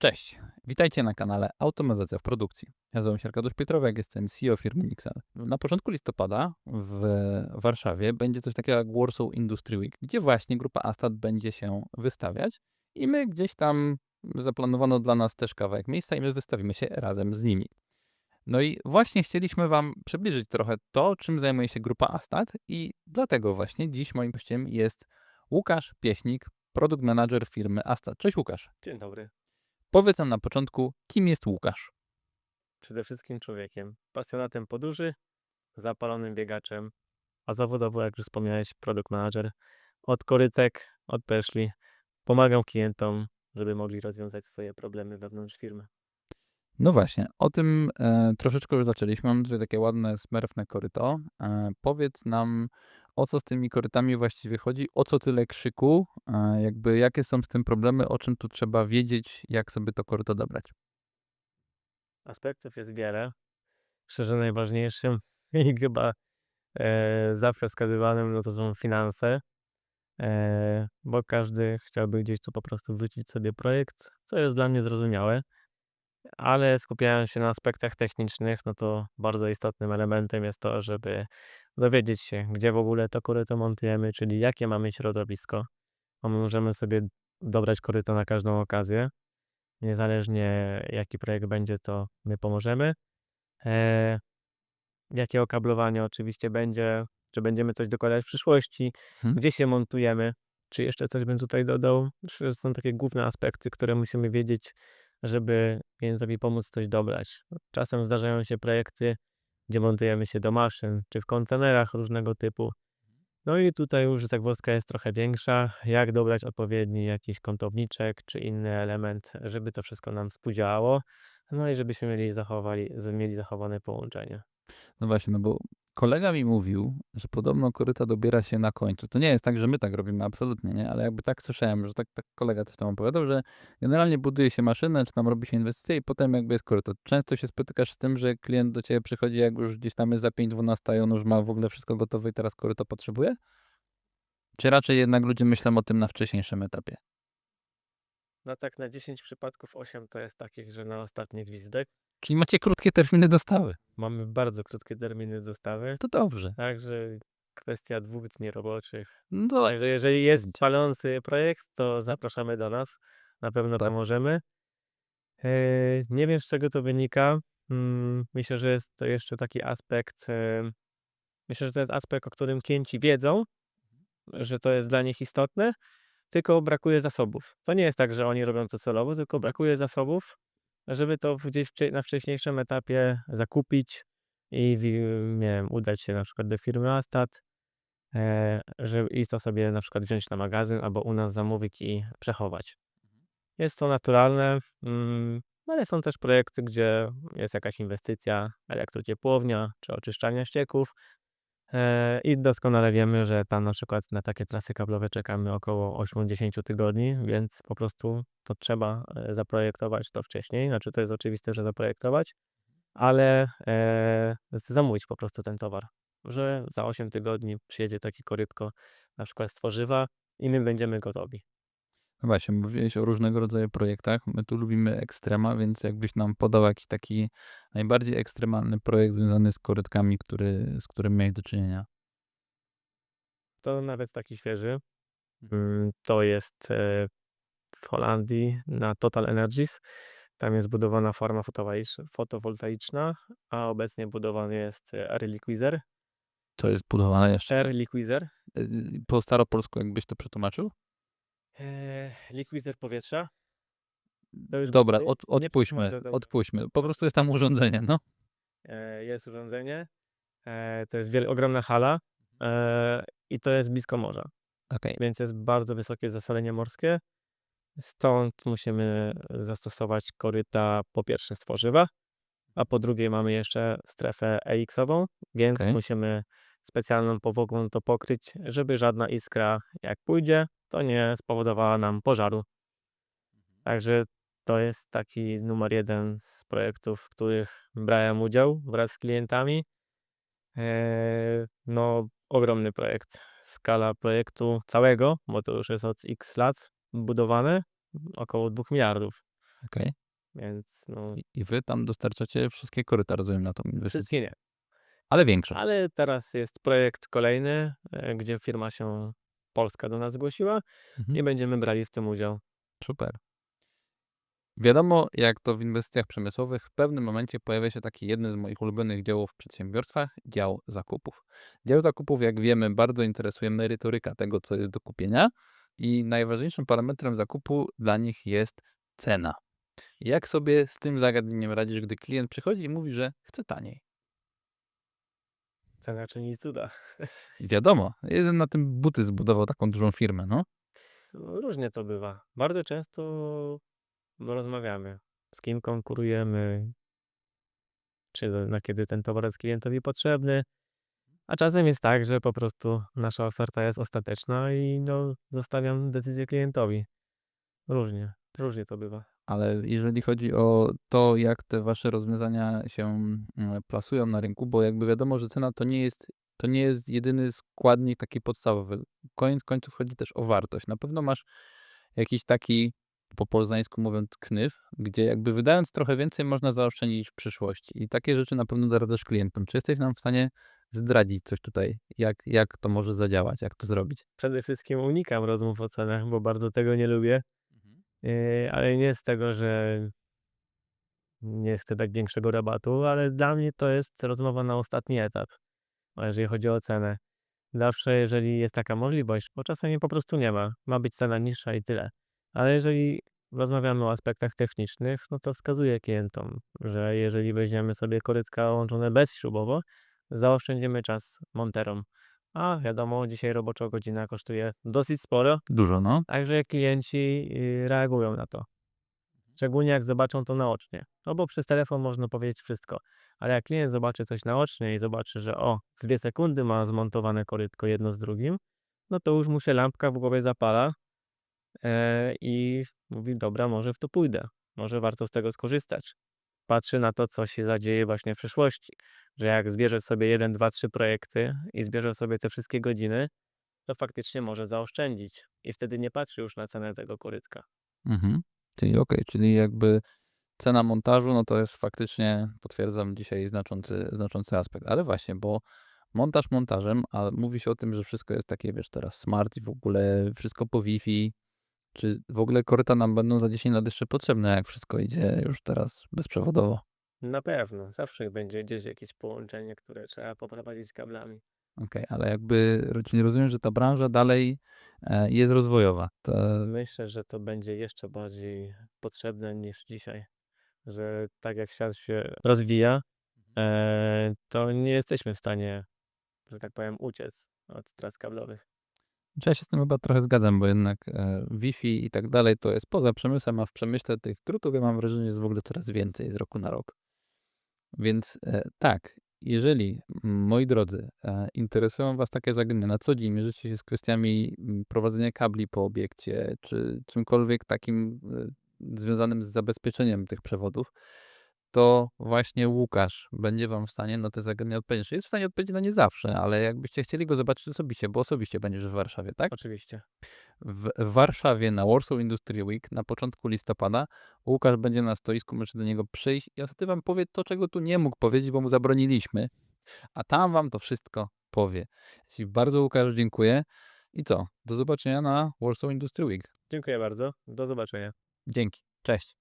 Cześć, witajcie na kanale Automatyzacja w produkcji. Ja nazywam się Arkadiusz Pietrowek, jestem CEO firmy Nixel. Na początku listopada w Warszawie będzie coś takiego jak Warsaw Industry Week, gdzie właśnie grupa Astat będzie się wystawiać i my gdzieś tam zaplanowano dla nas też kawałek miejsca i my wystawimy się razem z nimi. No i właśnie chcieliśmy Wam przybliżyć trochę to, czym zajmuje się grupa Astat i dlatego właśnie dziś moim gościem jest Łukasz Pieśnik, produkt manager firmy Astat. Cześć Łukasz. Dzień dobry. Powiedz nam na początku, kim jest Łukasz? Przede wszystkim człowiekiem, pasjonatem podróży, zapalonym biegaczem, a zawodowo, jak już wspomniałeś, product manager. Od korytek, od peszli, pomagam klientom, żeby mogli rozwiązać swoje problemy wewnątrz firmy. No właśnie, o tym e, troszeczkę już zaczęliśmy. Mam tutaj takie ładne, smerfne koryto. E, powiedz nam, o co z tymi korytami właściwie chodzi, o co tyle krzyku, e, jakby jakie są z tym problemy, o czym tu trzeba wiedzieć, jak sobie to koryto dobrać. Aspektów jest wiele. Szczerze najważniejszym i chyba e, zawsze wskazywanym, no to są finanse, e, bo każdy chciałby gdzieś tu po prostu wrzucić sobie projekt, co jest dla mnie zrozumiałe. Ale skupiając się na aspektach technicznych, no to bardzo istotnym elementem jest to, żeby dowiedzieć się, gdzie w ogóle to koryto montujemy, czyli jakie mamy środowisko. Bo my możemy sobie dobrać koryto na każdą okazję. Niezależnie jaki projekt będzie, to my pomożemy. E, jakie okablowanie oczywiście będzie, czy będziemy coś dokładać w przyszłości, Mhm. gdzie się montujemy, czy jeszcze coś bym tutaj dodał. To są takie główne aspekty, które musimy wiedzieć, żeby klientowi pomóc coś dobrać. Czasem zdarzają się projekty, gdzie montujemy się do maszyn, czy w kontenerach różnego typu. No i tutaj już zagwozdka jest trochę większa, jak dobrać odpowiedni jakiś kątowniczek, czy inny element, żeby to wszystko nam współdziałało, no i żebyśmy mieli, zachowali, mieli zachowane połączenie. No właśnie, no bo kolega mi mówił, że podobno koryta dobiera się na końcu. To nie jest tak, że my tak robimy, absolutnie nie, ale jakby tak słyszałem, że tak, tak kolega też tam opowiadał, że generalnie buduje się maszynę, czy tam robi się inwestycje i potem jakby jest koryto. Często się spotykasz z tym, że klient do ciebie przychodzi, jak już gdzieś tam jest za 5-12 i on już ma w ogóle wszystko gotowe i teraz koryto potrzebuje? Czy raczej jednak ludzie myślą o tym na wcześniejszym etapie? No tak na 10 przypadków 8 to jest takich, że na ostatni gwizdek. Czyli macie krótkie terminy dostawy. Mamy bardzo krótkie terminy dostawy, To dobrze. także kwestia dwóch dni roboczych. No to Także jeżeli jest palący projekt, to zapraszamy do nas. Na pewno Tak. pomożemy. E, Nie wiem, z czego to wynika. Mm, Myślę, że jest to jeszcze taki aspekt. e, Myślę, że to jest aspekt, o którym klienci wiedzą, że to jest dla nich istotne, tylko brakuje zasobów. To nie jest tak, że oni robią to celowo, tylko brakuje zasobów, żeby to gdzieś na wcześniejszym etapie zakupić i nie wiem, udać się na przykład do firmy Astat, e, że i to sobie na przykład wziąć na magazyn albo u nas zamówić i przechować. Jest to naturalne, mm, ale są też projekty, gdzie jest jakaś inwestycja, elektrociepłownia czy oczyszczania ścieków. E, I doskonale wiemy, że tam na przykład na takie trasy kablowe czekamy około 8-10 tygodni, więc po prostu to trzeba e, zaprojektować to wcześniej. Znaczy to jest oczywiste, że zaprojektować, ale e, zamówić po prostu ten towar, że za 8 tygodni przyjedzie takie korytko na przykład z tworzywa i my będziemy gotowi. No właśnie, mówiłeś o różnego rodzaju projektach. My tu lubimy ekstrema, więc jakbyś nam podał jakiś taki najbardziej ekstremalny projekt związany z korytkami, który, z którym miałeś do czynienia. To nawet taki świeży. Mm, To jest e, w Holandii na Total Energies. Tam jest budowana farma fotowoltaiczna- fotowoltaiczna, a obecnie budowany jest e, Air Liquizer. To jest budowane jeszcze. Air Liquizer. y, Po staropolsku, jakbyś to przetłumaczył? E, Liquizer powietrza. Dobra, od, odpuśćmy, odpuśćmy. Po prostu jest tam urządzenie, no. E, Jest urządzenie. E, To jest wiel- ogromna hala i to jest blisko morza. Okej. więc jest bardzo wysokie zasolenie morskie. Stąd musimy zastosować koryta po pierwsze z tworzywa, a po drugie mamy jeszcze strefę EX-ową, więc Okej. musimy specjalną powłoką to pokryć, żeby żadna iskra jak pójdzie, to nie spowodowała nam pożaru. Także to jest taki numer jeden z projektów, w których brałem udział wraz z klientami. Eee, No, ogromny projekt. Skala projektu całego, bo to już jest od x lat budowane, około 2 miliardów. Okej. Więc no, I, I wy tam dostarczacie wszystkie koryta, rozumiem, na tą inwestycję. wszystkie nie. Ale większość. Ale teraz jest projekt kolejny, e, gdzie firma się polska do nas zgłosiła Mhm. i będziemy brali w tym udział. Super. Wiadomo, jak to w inwestycjach przemysłowych, w pewnym momencie pojawia się taki jeden z moich ulubionych działów w przedsiębiorstwach, dział zakupów. Dział zakupów, jak wiemy, bardzo interesuje merytoryka tego, co jest do kupienia i najważniejszym parametrem zakupu dla nich jest cena. Jak sobie z tym zagadnieniem radzisz, gdy klient przychodzi i mówi, że chce taniej? Cena czyni cuda. Wiadomo, jeden na tym buty zbudował taką dużą firmę, no. No, Różnie to bywa. Bardzo często rozmawiamy, z kim konkurujemy, czy na kiedy ten towar jest klientowi potrzebny. A czasem jest tak, że po prostu nasza oferta jest ostateczna i no, zostawiam decyzję klientowi. Różnie, różnie to bywa. Ale jeżeli chodzi o to, jak te wasze rozwiązania się mm, plasują na rynku, bo jakby wiadomo, że cena to nie jest, to nie jest jedyny składnik taki podstawowy. Koniec końców chodzi też o wartość. Na pewno masz jakiś taki, po poznańsku mówiąc, knyw, gdzie jakby wydając trochę więcej można zaoszczędzić w przyszłości. I takie rzeczy na pewno zaradzasz klientom. Czy jesteś nam w stanie zdradzić coś tutaj? Jak, jak to może zadziałać? Jak to zrobić? Przede wszystkim unikam rozmów o cenach, bo bardzo tego nie lubię. Yy, ale nie z tego, że nie chcę dać większego rabatu, ale dla mnie to jest rozmowa na ostatni etap, jeżeli chodzi o cenę. Zawsze, jeżeli jest taka możliwość, bo czasami po prostu nie ma, ma być cena niższa i tyle. Ale jeżeli rozmawiamy o aspektach technicznych, no to wskazuję klientom, że jeżeli weźmiemy sobie korytka łączone bezśrubowo, zaoszczędzimy czas monterom. A wiadomo, dzisiaj robocza godzina kosztuje dosyć sporo, Dużo, no. Także klienci y, reagują na to. Szczególnie jak zobaczą to naocznie. No bo przez telefon można powiedzieć wszystko. Ale jak klient zobaczy coś naocznie i zobaczy, że o, w dwie sekundy ma zmontowane korytko jedno z drugim, no to już mu się lampka w głowie zapala e, i mówi, dobra, może w to pójdę. Może warto z tego skorzystać. Patrzy na to, co się zadzieje właśnie w przyszłości. Że jak zbierze sobie jeden, dwa, trzy projekty i zbierze sobie te wszystkie godziny, to faktycznie może zaoszczędzić i wtedy nie patrzy już na cenę tego korytka. Mhm. Czyli okej, czyli jakby cena montażu, no to jest faktycznie, potwierdzam dzisiaj, znaczący, znaczący aspekt. Ale właśnie, bo montaż montażem, a mówi się o tym, że wszystko jest takie, wiesz, teraz smart i w ogóle wszystko po Wi-Fi. Czy w ogóle koryta nam będą za 10 lat jeszcze potrzebne, jak wszystko idzie już teraz bezprzewodowo? Na pewno, zawsze będzie gdzieś jakieś połączenie, które trzeba poprowadzić kablami. Okej, ale jakby, czyli rozumiem, że ta branża dalej e, jest rozwojowa. To, Myślę, że to będzie jeszcze bardziej potrzebne niż dzisiaj. Że tak jak świat się rozwija, e, to nie jesteśmy w stanie, że tak powiem, uciec od tras kablowych. Ja się z tym chyba trochę zgadzam, bo jednak e, Wi-Fi i tak dalej to jest poza przemysłem, a w przemyśle tych drutów ja mam wrażenie jest w ogóle coraz więcej z roku na rok. Więc e, tak, jeżeli, moi drodzy, e, interesują Was takie zagadnienia na co dzień, mierzycie się z kwestiami m, prowadzenia kabli po obiekcie, czy czymkolwiek takim związanym z zabezpieczeniem tych przewodów, to właśnie Łukasz będzie Wam w stanie na te zagadnienia odpowiedzieć. Jest w stanie odpowiedzieć na nie zawsze, ale jakbyście chcieli go zobaczyć osobiście, bo osobiście będziesz w Warszawie, tak? Oczywiście. W w Warszawie na Warsaw Industry Week na początku listopada Łukasz będzie na stoisku, możecie do niego przyjść i wtedy wam powie to, czego tu nie mógł powiedzieć, bo mu zabroniliśmy, a tam wam to wszystko powie. Ci bardzo Łukasz dziękuję i co? Do zobaczenia na Warsaw Industry Week. Dziękuję bardzo. Do zobaczenia. Dzięki. Cześć.